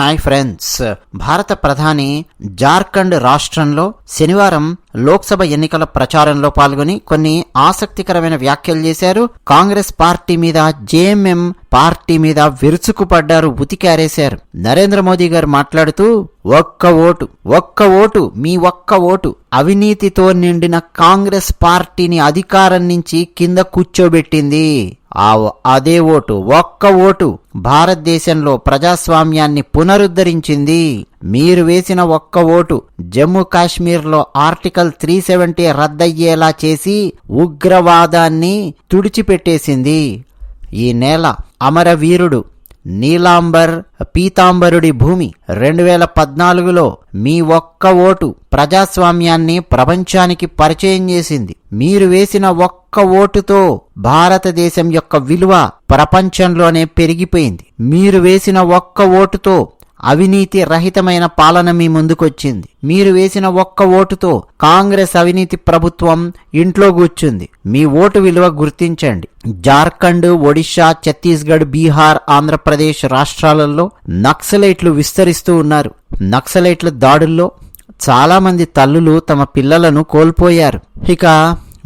Hi friends. భారత ప్రధాని జార్ఖండ్ రాష్ట్రంలో శనివారం లోక్సభ ఎన్నికల ప్రచారంలో పాల్గొని కొన్ని ఆసక్తికరమైన వ్యాఖ్యలు చేశారు. కాంగ్రెస్ పార్టీ మీద జేఎంఎం పార్టీ మీద విరుచుకుపడ్డారు ఉతికారేశారు. నరేంద్ర మోదీ గారు మాట్లాడుతూ ఒక్క ఓటు ఒక్క ఓటు మీ ఒక్క ఓటు. అవినీతితో నిండిన కాంగ్రెస్ పార్టీని అధికారం నుంచి కింద కూర్చోబెట్టింది. ఆ అదే ఓటు ఒక్క ఓటు. భారతదేశంలో ప్రజాస్వామ్యాన్ని పునరుద్ధరించింది. మీరు వేసిన ఒక్క ఓటు జమ్మూ కాశ్మీర్లో ఆర్టికల్ త్రీ సెవెంటీ రద్దయ్యేలా చేసి ఉగ్రవాదాన్ని తుడిచిపెట్టేసింది. ఈ నేల అమరవీరుడు నీలాంబర్ పీతాంబరుడి భూమి రెండు వేల పద్నాలుగులో మీ ఒక్క ఓటు ప్రజాస్వామ్యాన్ని ప్రపంచానికి పరిచయం చేసింది. మీరు వేసిన ఒక్క ఒక్క ఓటుతో భారతదేశం యొక్క విలువ ప్రపంచంలోనే పెరిగిపోయింది. మీరు వేసిన ఒక్క ఓటుతో అవినీతి రహితమైన పాలన మీ ముందుకొచ్చింది. మీరు వేసిన ఒక్క ఓటుతో కాంగ్రెస్ అవినీతి ప్రభుత్వం ఇంట్లో కూర్చుంది. మీ ఓటు విలువ గుర్తించండి. జార్ఖండ్ ఒడిషా ఛత్తీస్గఢ్ బీహార్ ఆంధ్రప్రదేశ్ రాష్ట్రాలలో నక్సలైట్లు విస్తరిస్తూ ఉన్నారు. నక్సలైట్ల దాడుల్లో చాలామంది తల్లులు తమ పిల్లలను కోల్పోయారు. ఇక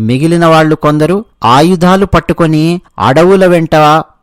మిగిలిన వాళ్ళు కొందరు ఆయుధాలు పట్టుకొని అడవుల వెంట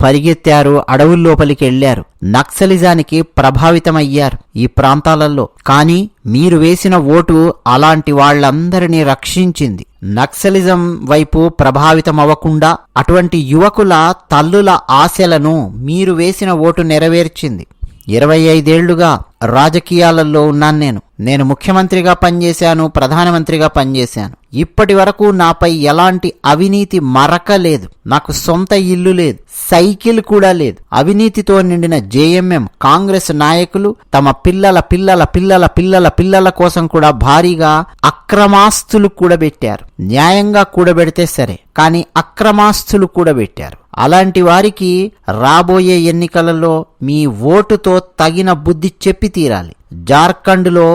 పరిగెత్తారు అడవుల్లోపలికి వెళ్ళారు నక్సలిజానికి ప్రభావితమయ్యారు ఈ ప్రాంతాలలో. కానీ మీరు వేసిన ఓటు అలాంటి వాళ్ళందరినీ రక్షించింది. నక్సలిజం వైపు ప్రభావితమవ్వకుండా అటువంటి యువకుల తల్లుల ఆశలను మీరు వేసిన ఓటు నెరవేర్చింది. ఇరవై ఐదేళ్ళుగా రాజకీయాలలో ఉన్నాను నేను. నేను ముఖ్యమంత్రిగా పనిచేశాను ప్రధానమంత్రిగా పనిచేశాను. ఇప్పటి వరకు నాపై ఎలాంటి అవినీతి మరక లేదు నాకు సొంత ఇల్లు లేదు సైకిల్ కూడా లేదు. అవినీతితో నిండిన జేఎంఎం కాంగ్రెస్ నాయకులు తమ పిల్లల పిల్లల పిల్లల పిల్లల పిల్లల కోసం కూడా భారీగా అక్రమాస్తులు కూడబెట్టారు. న్యాయంగా కూడబెడితే సరే కానీ అక్రమాస్తులు కూడబెట్టారు. అలాంటి వారికి రాబోయే ఎన్నికలలో మీ ఓటుతో తగిన బుద్ధి చెప్పి తీరాలి. జార్ఖండ్లో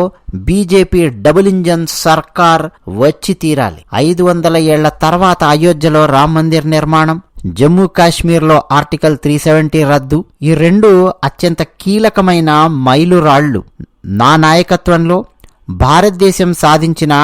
బీజేపీ డబుల్ ఇంజన్ సర్కార్ వచ్చి తీరాలి. ఐదు వందల ఏళ్ళ తర్వాత అయోధ్యలో రామ్ మందిర్ నిర్మాణం జమ్మూ కాశ్మీర్లో ఆర్టికల్ త్రీ సెవెంటీ రద్దు ఈ రెండు అత్యంత కీలకమైన మైలురాళ్ళు నా నాయకత్వంలో భారతదేశం సాధించిన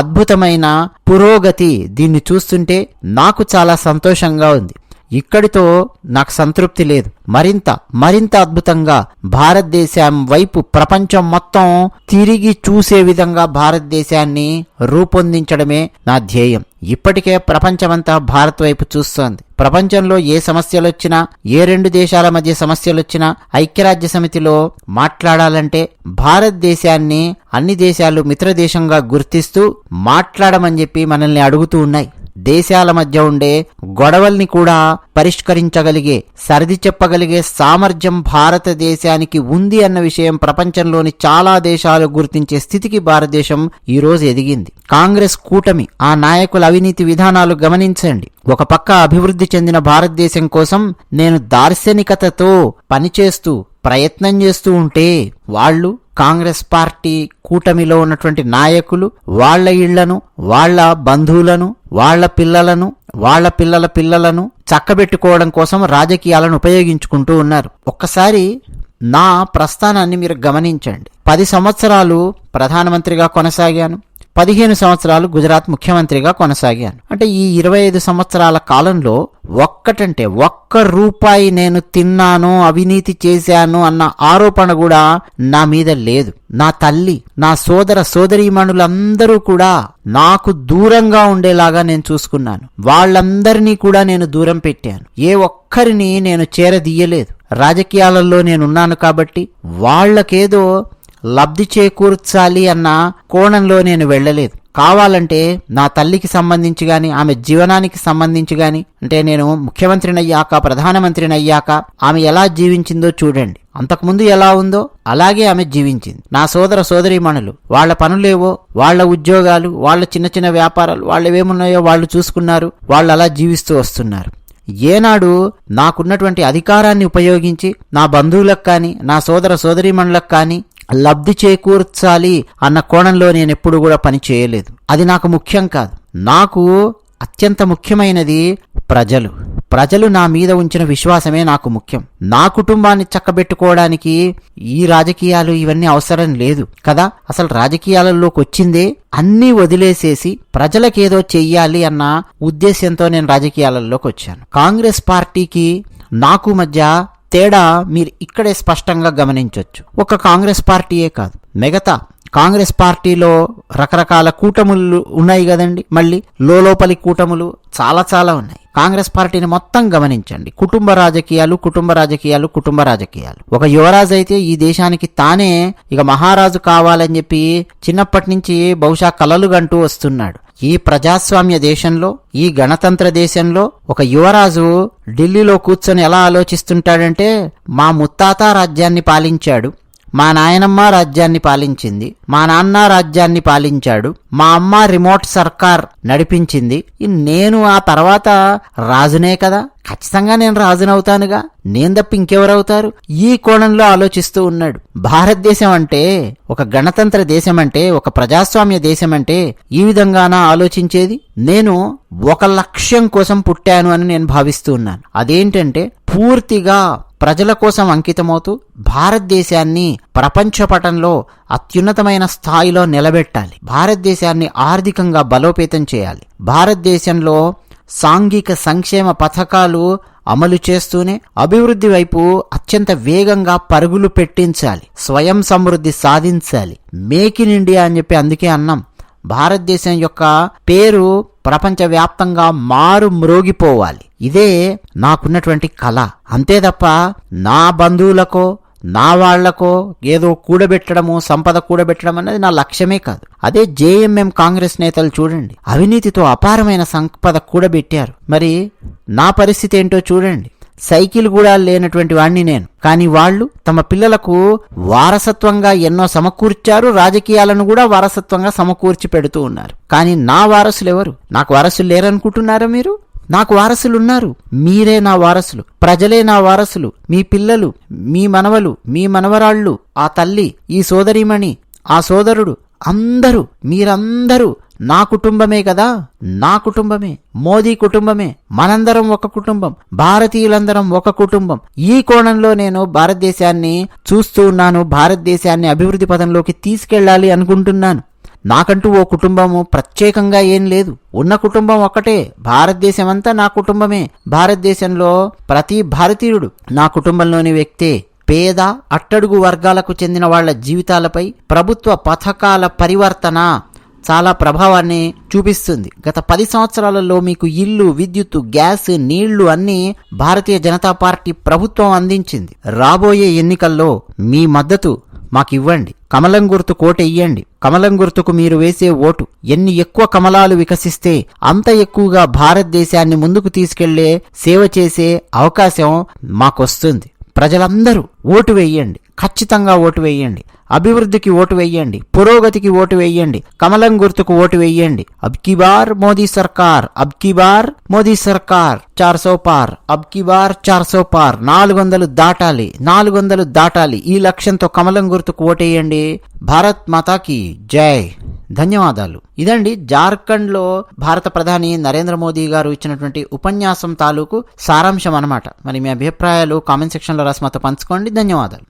అద్భుతమైన పురోగతి దీన్ని చూస్తుంటే నాకు చాలా సంతోషంగా ఉంది. ఇక్కడితో నాకు సంతృప్తి లేదు. మరింత మరింత అద్భుతంగా భారతదేశం వైపు ప్రపంచం మొత్తం తిరిగి చూసే విధంగా భారతదేశాన్ని రూపొందించడమే నా ధ్యేయం. ఇప్పటికే ప్రపంచమంతా భారత్ వైపు చూస్తోంది. ప్రపంచంలో ఏ సమస్యలొచ్చినా ఏ రెండు దేశాల మధ్య సమస్యలొచ్చినా ఐక్యరాజ్య సమితిలో మాట్లాడాలంటే భారతదేశాన్ని అన్ని దేశాలు మిత్రదేశంగా గుర్తిస్తూ మాట్లాడమని చెప్పి మనల్ని అడుగుతూ ఉన్నాయి. దేశాల మధ్య ఉండే గొడవల్ని కూడా పరిష్కరించగలిగే సరిది చెప్పగలిగే సామర్థ్యం భారతదేశానికి ఉంది అన్న విషయం ప్రపంచంలోని చాలా దేశాలు గుర్తించే స్థితికి భారతదేశం ఈరోజు ఎదిగింది. కాంగ్రెస్ కూటమి ఆ నాయకుల అవినీతి విధానాలు గమనించండి. ఒక పక్క అభివృద్ధి చెందిన భారతదేశం కోసం నేను దార్శనికతతో పనిచేస్తూ ప్రయత్నం చేస్తూ ఉంటే వాళ్ళు కాంగ్రెస్ పార్టీ కూటమిలో ఉన్నటువంటి నాయకులు వాళ్ళ ఇళ్ళను వాళ్ళ బంధువులను వాళ్ళ పిల్లలను వాళ్ళ పిల్లల పిల్లలను చక్కబెట్టుకోవడం కోసం రాజకీయాలను ఉపయోగించుకుంటూ ఉన్నారు. ఒక్కసారి నా ప్రస్థానాన్ని మీరు గమనించండి. పది సంవత్సరాలు ప్రధానమంత్రిగా కొనసాగాను. పదిహేను సంవత్సరాలు గుజరాత్ ముఖ్యమంత్రిగా కొనసాగాను. అంటే ఈ ఇరవై ఐదు సంవత్సరాల కాలంలో ఒక్కటంటే ఒక్క రూపాయి నేను తిన్నాను అవినీతి చేశాను అన్న ఆరోపణ కూడా నా మీద లేదు. నా తల్లి నా సోదర సోదరీమణులందరూ కూడా నాకు దూరంగా ఉండేలాగా నేను చూసుకున్నాను. వాళ్ళందరినీ కూడా నేను దూరం పెట్టాను. ఏ ఒక్కరిని నేను చేరదీయలేదు. రాజకీయాలలో నేనున్నాను కాబట్టి వాళ్ళకేదో లబ్ధి చేకూర్చాలి అన్న కోణంలో నేను వెళ్ళలేదు. కావాలంటే నా తల్లికి సంబంధించి గాని ఆమె జీవనానికి సంబంధించి గాని అంటే నేను ముఖ్యమంత్రిని అయ్యాక ప్రధానమంత్రిని అయ్యాక ఆమె ఎలా జీవించిందో చూడండి. అంతకుముందు ఎలా ఉందో అలాగే ఆమె జీవించింది. నా సోదర సోదరీమణులు వాళ్ళ పనులేవో వాళ్ళ ఉద్యోగాలు వాళ్ళ చిన్న చిన్న వ్యాపారాలు వాళ్ళవేమున్నాయో వాళ్ళు చూసుకున్నారు వాళ్ళు అలా జీవిస్తూ వస్తున్నారు. ఏనాడు నాకున్నటువంటి అధికారాన్ని ఉపయోగించి నా బంధువులకు కానీ నా సోదర సోదరీమణులకు కానీ లబ్ధి చేకూర్చాలి అన్న కోణంలో నేను ఎప్పుడు కూడా పని చేయలేదు. అది నాకు ముఖ్యం కాదు. నాకు అత్యంత ముఖ్యమైనది ప్రజలు. ప్రజలు నా మీద ఉంచిన విశ్వాసమే నాకు ముఖ్యం. నా కుటుంబాన్ని చక్కబెట్టుకోవడానికి ఈ రాజకీయాలు ఇవన్నీ అవసరం లేదు కదా? అసలు రాజకీయాలలోకి వచ్చిందే అన్నీ వదిలేసేసి ప్రజలకేదో చెయ్యాలి అన్న ఉద్దేశ్యంతో నేను రాజకీయాలలోకి వచ్చాను. కాంగ్రెస్ పార్టీకి నాకు మధ్య తేడా మీరు ఇక్కడే స్పష్టంగా గమనించవచ్చు ఒక కాంగ్రెస్ పార్టీయే కాదు. మిగతా కాంగ్రెస్ పార్టీలో రకరకాల కూటములు ఉన్నాయి కదండి. మళ్ళీ లోపలి కూటములు చాలా చాలా ఉన్నాయి. కాంగ్రెస్ పార్టీని మొత్తం గమనించండి. కుటుంబ రాజకీయాలు కుటుంబ రాజకీయాలు కుటుంబ రాజకీయాలు. ఒక యువరాజు అయితే ఈ దేశానికి తానే ఇక మహారాజు కావాలని చెప్పి చిన్నప్పటి నుంచి బహుశా కలలు గంటూ వస్తున్నాడు. ఈ ప్రజాస్వామ్య దేశంలో ఈ గణతంత్ర దేశంలో ఒక యువరాజు ఢిల్లీలో కూర్చొని ఎలా ఆలోచిస్తుంటాడంటే మా ముత్తాత రాజ్యాన్ని పాలించాడు. మా నాయనమ్మ రాజ్యాన్ని పాలించింది. మా నాన్న రాజ్యాన్ని పాలించాడు. మా అమ్మ రిమోట్ సర్కార్ నడిపించింది. నేను ఆ తర్వాత రాజునే కదా. ఖచ్చితంగా నేను రాజునవుతానుగా. నేను తప్ప ఇంకెవరవుతారు? ఈ కోణంలో ఆలోచిస్తూ ఉన్నాడు. భారతదేశం అంటే ఒక గణతంత్ర దేశం అంటే ఒక ప్రజాస్వామ్య దేశం అంటే ఈ విధంగానా ఆలోచించేది? నేను ఒక లక్ష్యం కోసం పుట్టాను అని నేను భావిస్తూ ఉన్నాను. అదేంటంటే పూర్తిగా ప్రజల కోసం అంకితమవుతూ భారతదేశాన్ని ప్రపంచ పటంలో అత్యున్నతమైన స్థాయిలో నిలబెట్టాలి. భారతదేశాన్ని ఆర్థికంగా బలోపేతం చేయాలి. భారతదేశంలో సాంఘిక సంక్షేమ పథకాలు అమలు చేస్తూనే అభివృద్ధి వైపు అత్యంత వేగంగా పరుగులు పెట్టించాలి. స్వయం సమృద్ధి సాధించాలి. మేక్ ఇన్ ఇండియా అని చెప్పి అందుకే అన్నాం. భారతదేశం యొక్క పేరు ప్రపంచవ్యాప్తంగా మారు మ్రోగిపోవాలి. ఇదే నాకున్నటువంటి కళ. అంతే తప్ప నా బంధువులకో నా వాళ్ళకో ఏదో కూడబెట్టడము సంపద కూడబెట్టడం అనేది నా లక్ష్యమే కాదు. అదే జేఎంఎం కాంగ్రెస్ నేతలు చూడండి. అవినీతితో అపారమైన సంపద కూడబెట్టారు. మరి నా పరిస్థితి ఏంటో చూడండి. సైకిల్ కూడా లేనటువంటి వాణ్ణి నేను. కానీ వాళ్ళు తమ పిల్లలకు వారసత్వంగా ఎన్నో సమకూర్చారు రాజకీయాలను కూడా వారసత్వంగా సమకూర్చి పెడుతూ ఉన్నారు. కానీ నా వారసులు ఎవరు నాకు వారసులు లేరనుకుంటున్నారా మీరు? నాకు వారసులు ఉన్నారు మీరే నా వారసులు. ప్రజలే నా వారసులు. మీ పిల్లలు మీ మనవలు మీ మనవరాళ్ళు ఆ తల్లి ఈ సోదరిమణి ఆ సోదరుడు అందరూ మీరందరూ నా కుటుంబమే కదా? నా కుటుంబమే. మోదీ కుటుంబమే. మనందరం ఒక కుటుంబం. భారతీయులందరం ఒక కుటుంబం. ఈ కోణంలో నేను భారతదేశాన్ని చూస్తూ ఉన్నాను భారతదేశాన్ని అభివృద్ధి పదంలోకి తీసుకెళ్ళాలి అనుకుంటున్నాను. నాకంటూ ఓ కుటుంబము ప్రత్యేకంగా ఏం లేదు. ఉన్న కుటుంబం ఒక్కటే. భారతదేశం అంతా నా కుటుంబమే. భారతదేశంలో ప్రతి భారతీయుడు నా కుటుంబంలోని వ్యక్తే. పేద అట్టడుగు వర్గాలకు చెందిన వాళ్ళ జీవితాలపై ప్రభుత్వ పథకాల పరివర్తన చాలా ప్రభావాన్ని చూపిస్తుంది. గత పది సంవత్సరాలలో మీకు ఇల్లు విద్యుత్తు గ్యాస్ నీళ్ళు అన్ని భారతీయ జనతా పార్టీ ప్రభుత్వం అందించింది. రాబోయే ఎన్నికల్లో మీ మద్దతు మాకివ్వండి. కమలం గుర్తు కోటెయ్యండి కమలం గుర్తుకు మీరు వేసే ఓటు. ఎన్ని ఎక్కువ కమలాలు వికసిస్తే అంత ఎక్కువగా భారతదేశాన్ని ముందుకు తీసుకెళ్ళే సేవ చేసే అవకాశం మాకొస్తుంది. ప్రజలందరూ ఓటు వేయండి. ఖచ్చితంగా ఓటు వేయండి. అభివృద్ధికి ఓటు వేయండి పురోగతికి ఓటు వేయండి కమలం గుర్తుకు ఓటు వేయండి. అబ్కి బార్ మోదీ సర్కార్ అబ్కి బార్ మోదీ సర్కార్ చార్ సో పార్ అబ్కి బార్ చార్ సో పార్. నాలుగు వందలు దాటాలి నాలుగు వందలు దాటాలి. ఈ లక్ష్యంతో కమలం గుర్తుకు ఓటేయండి భారత్ మాతాకి జై. ధన్యవాదాలు. ఇదండి జార్ఖండ్లో భారత ప్రధాని నరేంద్ర మోదీ గారు ఇచ్చినటువంటి ఉపన్యాసం తాలూకు సారాంశం అనమాట మరి మీ అభిప్రాయాలు కామెంట్ సెక్షన్లో రాసి మాతో పంచుకోండి. ధన్యవాదాలు.